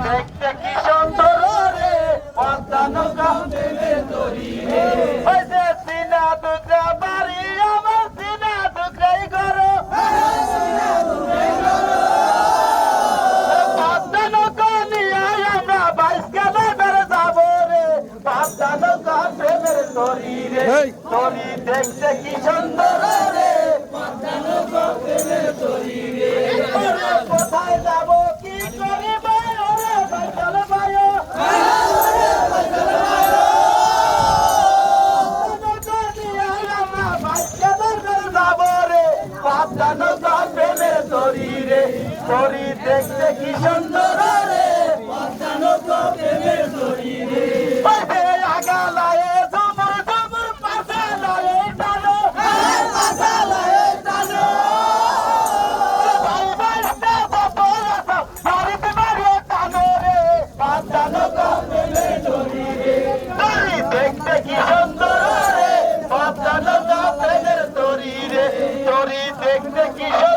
দেখতে কি সুন্দর রে পদ্মা নৌকা ওই যে সিনা টুকরা বাড়ি আমার সিনা টুকরাই করো পদ্মা নৌকা নিয়ে আমরা বাইশ কিলোমিটার যাব রে পদ্মা নৌকা প্রেমের তরি রে তরি দেখতে কি সুন্দর। রে সাবধান প্রেমের তরি রে তরি দেখতে কি সুন্দর সুন্দরী দেখতে কি